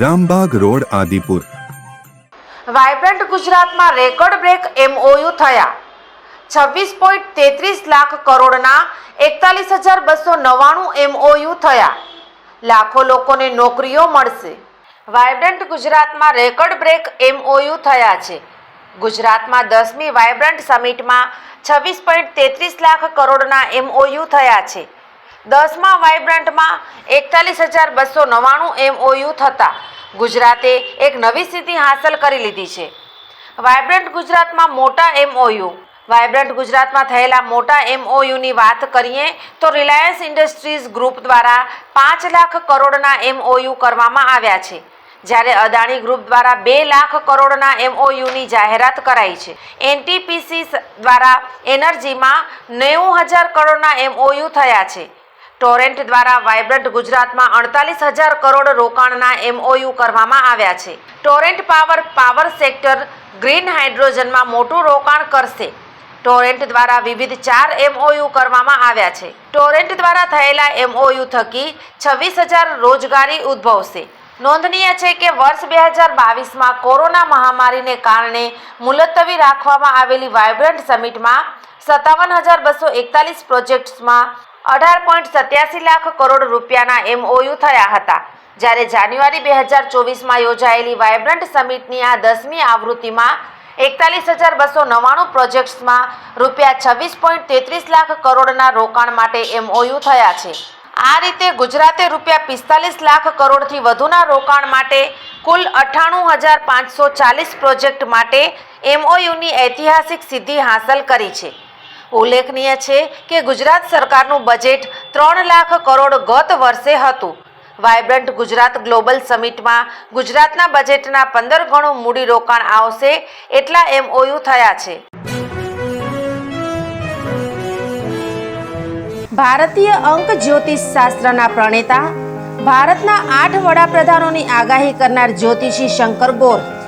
Rambagh road, Adipur. Vibrant ગુજરાતમાં record break MOU થયા. છવ્વીસ પોઈન્ટ તેત્રીસ લાખ કરોડના એકતાલીસ હજાર બસો નવ્વાણું એમઓયુ થયા. લાખો લોકોને નોકરીઓ મળશે. વાયબ્રન્ટ ગુજરાતમાં રેકોર્ડ બ્રેક એમઓયુ થયા છે. ગુજરાતમાં દસમી વાયબ્રન્ટ સમિટમાં છવ્વીસ પોઈન્ટ તેત્રીસ લાખ કરોડના એમઓયુ થયા છે. દસમા વાઇબ્રન્ટમાં એકતાલીસ હજાર બસો નવ્વાણું એમઓયુ થતાં ગુજરાતે એક નવી સ્થિતિ હાંસલ કરી લીધી છે. વાઇબ્રન્ટ ગુજરાતમાં મોટા એમઓયુ વાઇબ્રન્ટ ગુજરાતમાં થયેલા મોટા એમઓયુની વાત કરીએ તો રિલાયન્સ ઇન્ડસ્ટ્રીઝ ગ્રુપ દ્વારા પાંચ લાખ કરોડના એમઓયુ કરવામાં આવ્યા છે. જ્યારે અદાણી ગ્રુપ દ્વારા બે લાખ કરોડના એમઓયુની જાહેરાત કરાઈ છે. એનટીપીસી દ્વારા એનર્જીમાં નેવું હજાર કરોડના એમઓયુ થયા છે. ટોરેન્ટ દ્વારા વાયબ્રન્ટ ગુજરાતમાં અડતાલીસ હજાર કરોડ રોકાણના એમઓયુ કરવામાં આવ્યા છે. Torrent power power sector green હાઇડ્રોજનમાં મોટું રોકાણ કરશે. ટોરેન્ટ દ્વારા વિવિધ ચાર એમઓયુ કરવામાં આવ્યા છે. ટોરેન્ટ દ્વારા થયેલા એમઓયુ થકી છવ્વીસ હજાર રોજગારી ઉદ્ભવશે. નોંધનીય છે કે વર્ષ બે હજાર બાવીસમાં કોરોના મહામારીને કારણે મુલતવી રાખવામાં આવેલી વાયબ્રન્ટ સમિટમાં સત્તાવન હજાર બસો એકતાલીસ પ્રોજેક્ટ્સમાં અઢાર પોઈન્ટ સત્યાસી લાખ કરોડ રૂપિયાના એમઓયુ થયા હતા. જ્યારે જાન્યુઆરી બે હજાર ચોવીસમાં યોજાયેલી વાયબ્રન્ટ સમિટની આ દસમી આવૃત્તિમાં એકતાલીસ હજાર બસો નવ્વાણું પ્રોજેક્ટ્સમાં રૂપિયા છવ્વીસ પોઈન્ટ તેત્રીસ લાખ કરોડના રોકાણ માટે એમઓયુ થયા છે. આ રીતે ગુજરાતે રૂપિયા પિસ્તાલીસ લાખ કરોડથી વધુના રોકાણ માટે કુલ અઠ્ઠાણું હજાર પાંચસો ચાલીસ પ્રોજેક્ટ માટે એમઓયુની ઐતિહાસિક સિદ્ધિ હાંસલ કરી છે. ઉલ્લેખનીય છે કે ગુજરાત સરકારનું બજેટ ત્રણ લાખ કરોડ ગત વર્ષે હતું. વાયબ્રન્ટ ગુજરાત ગ્લોબલ સમિટમાં ગુજરાતના બજેટના પંદર ગણું મૂડી રોકાણ આવશે એટલા એમઓયુ થયા છે. ભારતીય અંક જ્યોતિષ શાસ્ત્રના પ્રણેતા, ભારતના આઠ વડાપ્રધાનોની આગાહી કરનાર જ્યોતિષી શંકર ગોર